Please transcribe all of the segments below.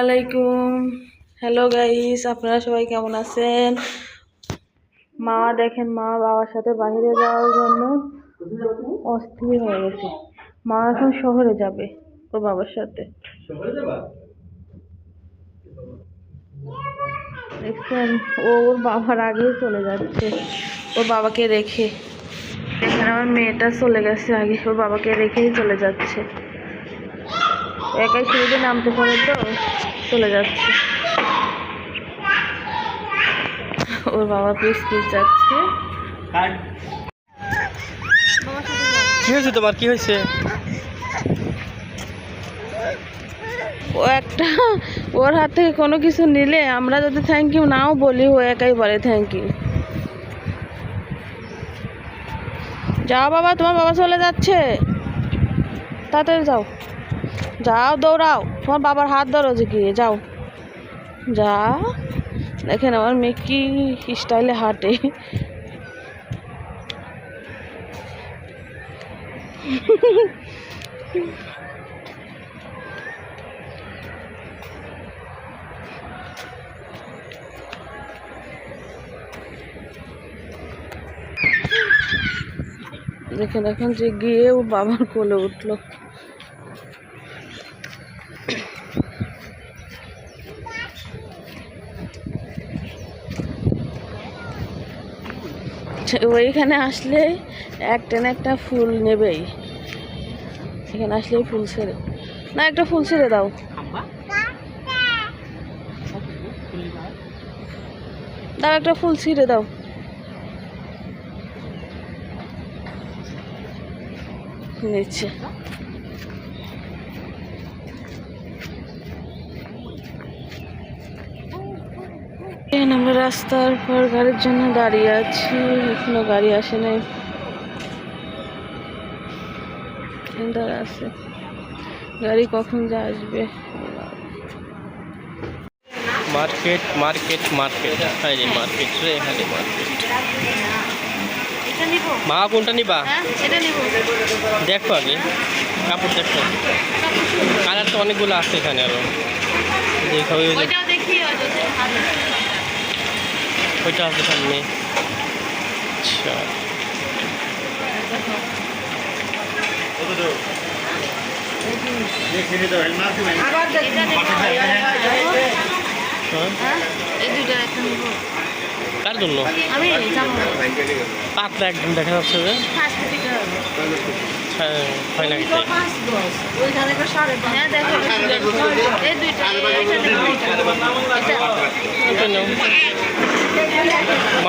আলাইকুম। Hello guys আপনারা সবাই কেমন আছেন? মা দেখেন মা বাবার সাথে বাইরে যাওয়ার জন্য অস্থির হয়ে গেছে। মা এখন শহরে যাবে ওর বাবার সাথে। দেখছেন ও ওর বাবার আগেই চলে যাচ্ছে। ওর বাবাকে রেখে। দেখেন আমার মেয়েটা চলে গেছে আগে। ওর বাবাকে রেখেই চলে যাচ্ছে। একাই সিঁড়িতে নামতে পারে তো চলে যাচ্ছে। ওর বাবা পিস পিস যাচ্ছে। কি হয়েছে তোমার? কি হয়েছে? ও একটা ওর হাত থেকে কোনো কিছু নিলে আমরা যদি থ্যাংক ইউ নাও বলি ও একাই বলে থ্যাংক ইউ যাও বাবা তোমার বাবা চলে যাচ্ছে। তাড়াতাড়ি যাও। যাও, দৌড়াও। তোমার বাবার হাত ধরো যে গিয়ে, যাও। যা দেখেন আমার মেয়ে কি স্টাইলে হাঁটে। দেখেন, এখন যে গিয়ে ও বাবার কোলে উঠল। ওইখানে আসলে একটা না একটা ফুল নেবেই। এখানে আসলেই ফুল ছেড়ে না একটা ফুল ছেড়ে দাও। দাও একটা ফুল ছিঁড়ে দাও। নিচ্ছে। আমরা রাস্তার পর গাড়ির জন্য দাঁড়িয়ে আছি। এখনও গাড়ি আসে নাই। দাঁড়া আছে। গাড়ি কখন যা আসবে? Market market market. হ্যাঁ মার্কেট রে এখানে মার্কেট। এটা নিব মা কোনটা নিবা? হ্যাঁ এটা নিব। দেখো আগে। কাপড় দেখো। কালার তো অনেকগুলো আছে এখানে আরও। দেখো ওই যে- ওইটাও দেখি ওইটা আছে সামনে। আচ্ছা। হ্যাঁ? নিব। কার জন্য? আমি যাব। পাতলা একদম দেখা যাচ্ছে যে। হ্যাঁ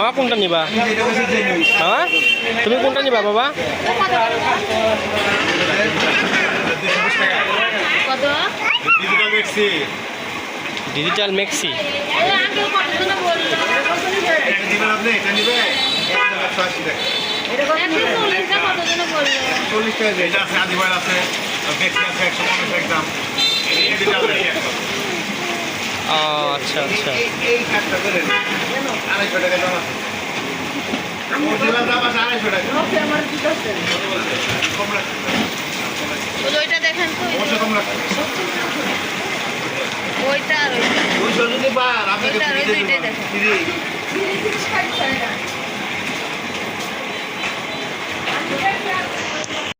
মামা কোনটা নিবা? মামা তুমি কোনটা নিবা বাবা? ডিজিটাল মেক্সি এই আঙ্কেল কত না বলল একশো চল্লিশটা কত জন বলল ও আচ্ছা আচ্ছা ওই ওইটা দেখেন তো ওইটা আর ওইটা ওইটা আর ওইটা দেখেন